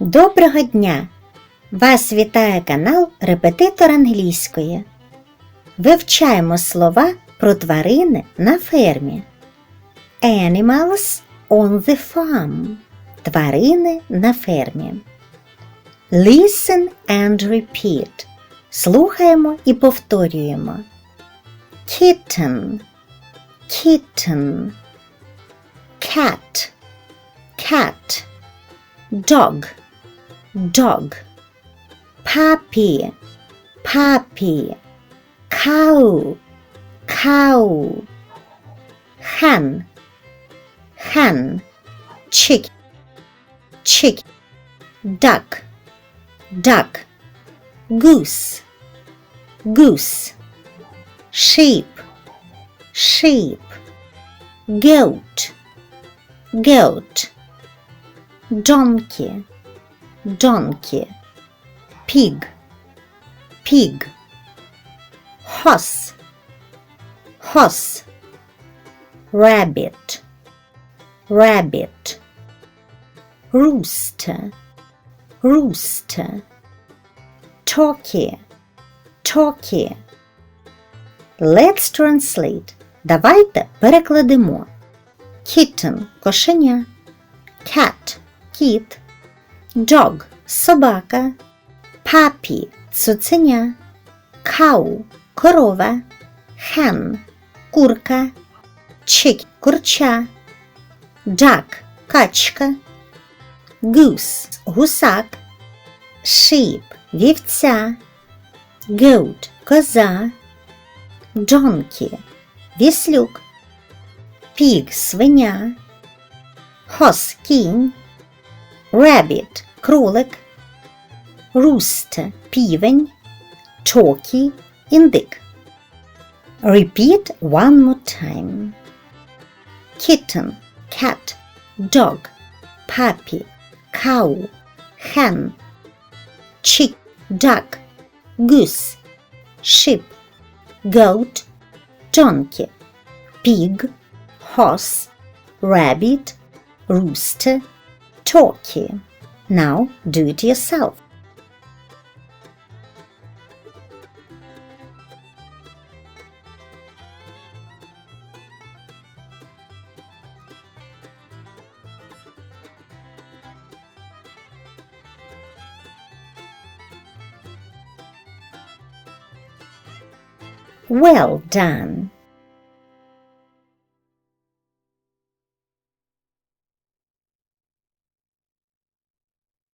Доброго дня! Вас вітає канал Репетитор англійської. Вивчаємо слова про тварини на фермі. Animals on the farm. Тварини на фермі. Listen and repeat. Слухаємо і повторюємо. Kitten, kitten. Cat, cat. Dog, dog. Puppy, puppy. Cow, cow. Hen, hen. Chick, chick. Duck, duck. Goose, goose. Sheep, sheep. Goat, goat. Donkey, donkey. Pig, pig. Horse, horse. Rabbit, rabbit. Rooster, rooster. Turkey, turkey. Let's translate. Давайте перекладемо. Kitten – кошеня. Cat – кіт. Dog – собака. Puppy – цуценя. Cow – корова. Hen – курка. Chick – курча. Duck – качка. Goose – гусак. Sheep – вівця. Goat – коза. Donkey – віслюк. Pig – свиня. Horse – кінь. Rabbit – кролик. Rooster – півень. Turkey – індик. Repeat one more time. Kitten – cat. Dog – puppy. Cow – hen. Chick – duck. Goose – sheep. Goat – donkey. Pig – horse. Rabbit – rooster. Turkey. Now do it yourself. Well done.